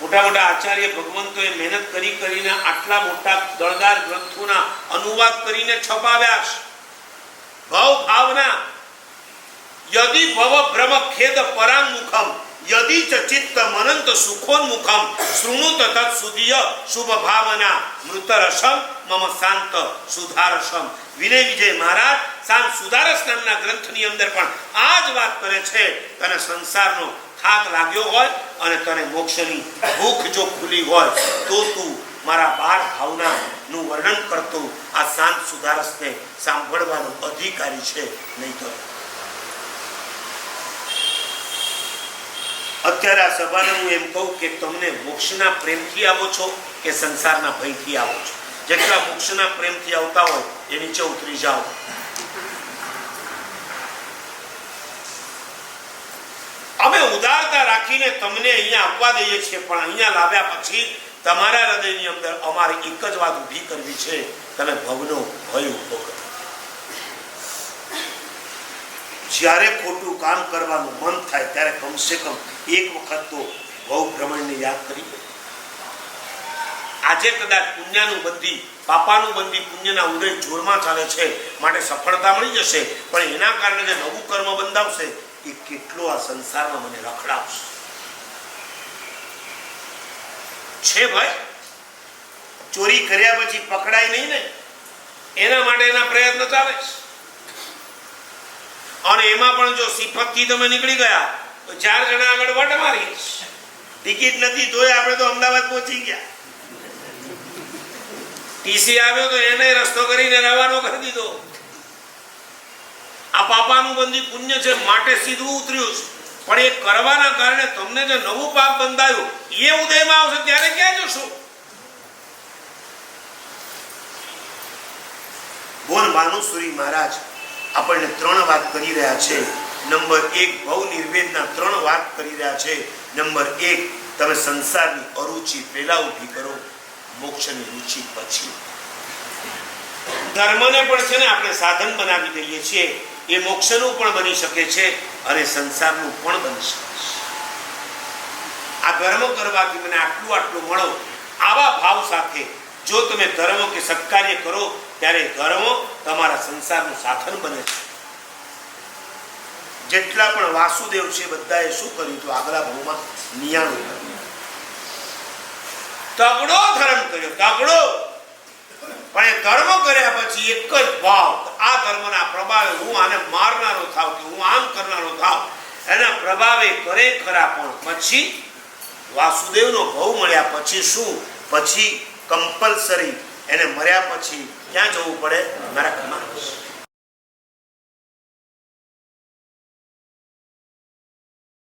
મોટા મોટા આચાર્ય ભગવંતોએ મહેનત કરી કરીને આટલા મોટા દળદાર ગ્રંથોના અનુવાદ કરીને છપાવ્યા ભવ ભાવના. યદિ ભવ ભ્રમ ખેદ પરાંગમુખમ. યદિ ચ ચિત્ત મનંત સુખોન્મુખમ. શૃણુત તત્ સુધિય શુભ ભાવના. મૃતરસમ મમ શાંત સુધારસમ. વિનય વિજય મહારાજ શાંત સુધારસ નામના ગ્રંથની અંદર પણ આ જ વાત કરે છે તને સંસારનો થાક લાગ્યો હોય અને તને મોક્ષની ભૂખ જો ખુલી હોય, તો તું મારા બાર ભાવનાનું વર્ણન કરતો, આ શાંત સુધારસને સાંભળવાનો અધિકારી છે નહીં તો અત્યારે આ સભાને હું એમ કહું કે તમને મોક્ષના પ્રેમથી આવો છો કે સંસારના ભયથી આવો છો? જેટલા મોક્ષના પ્રેમથી આવતા હોય એ નીચે ઉતરી જાઓ. રાખીને તમને અહીંયા આપવા દઈએ છીએ, પણ અહીંયા લાવ્યા પછી તમારા હૃદયની અંદર અમારે એક જ વાત ઊભી કરવી છે, તમે ભવનો ભય ઊભો જ્યારે ખોટું કામ કરવાનું મન થાય, ત્યારે કમસે કમ એક વખત તો ભવ ભ્રમણને યાદ કરી. આજે કદાચ પુણ્યનું બંધી, પાપાનું બંધી પુણ્યના ઉદય જોરમાં ચાલે છે, માટે સફળતા મળી જશે, પણ એના કારણે જે નવું કર્મ બંધાવશે એ કેટલો આ સંસારમાં મને રખડાવશે છે ભાઈ? ચોરી કર્યા પછી પકડાય નહીં ને? એના માટે એના પ્રયત્ન ચાલે છે. અને એમાં પણ જો સિફતથી તમે નીકળી ગયા, તો ચાર જણા આગળ વટ મારી ટિકિટ નથી તોય આપણે તો અમદાવાદ પહોંચી ગયા. ટીસી આવ્યો તો એને રસ્તો કરીને રવાનો કરી દીધો. પાપાનું બંધી પુણ્ય છે માટે સીધું ઉતર્યું છે. પણ એ કરવાના કારણે તમને જે નવું પાપ બંધાયું એ ઉદયમાં આવશે ત્યારે ક્યાં જશો? બોલ ભાનુસુરી મહારાજ આપણને ત્રણ વાત કરી રહ્યા છે. નંબર એક ભવ નિર્વેદના ત્રણ વાત કરી રહ્યા છે. નંબર એક તમે સંસારની અરુચિ પહેલા ઊભી કરો મોક્ષની રુચિ પછી. ધર્મને પણ છે ને આપણે સાધન બનાવી દઈએ છીએ. એ મોક્ષનું પણ બની શકે છે અને સંસારનું પણ બની શકે છે. આ ધર્મ કરવાથી મને આટલું આટલું મળો. આવા ભાવ સાથે જો તમે ધર્મ કે સત્કાર્ય કરો, ત્યારે ધર્મ તમારા સંસારનું સાધન બને છે. જેટલા પણ વાસુદેવ છે બધાએ શું કર્યું હતું? આગલા ભાવમાં નિયાણું કર્યું. તગડો ધર્મ કર્યો. તગડો ધર્મ કર્યા પછી એક જ ભાવ આ કર્મના પ્રભાવે હું આને મારનારો થાવ કે હું આમ કરનારો થાવ. એના પ્રભાવે કરે ખરા પણ પછી વાસુદેવનો ભવ મળ્યા પછી શું? પછી કમ્પલસરી એને મર્યા પછી ક્યાં જવું પડે? નરકમાં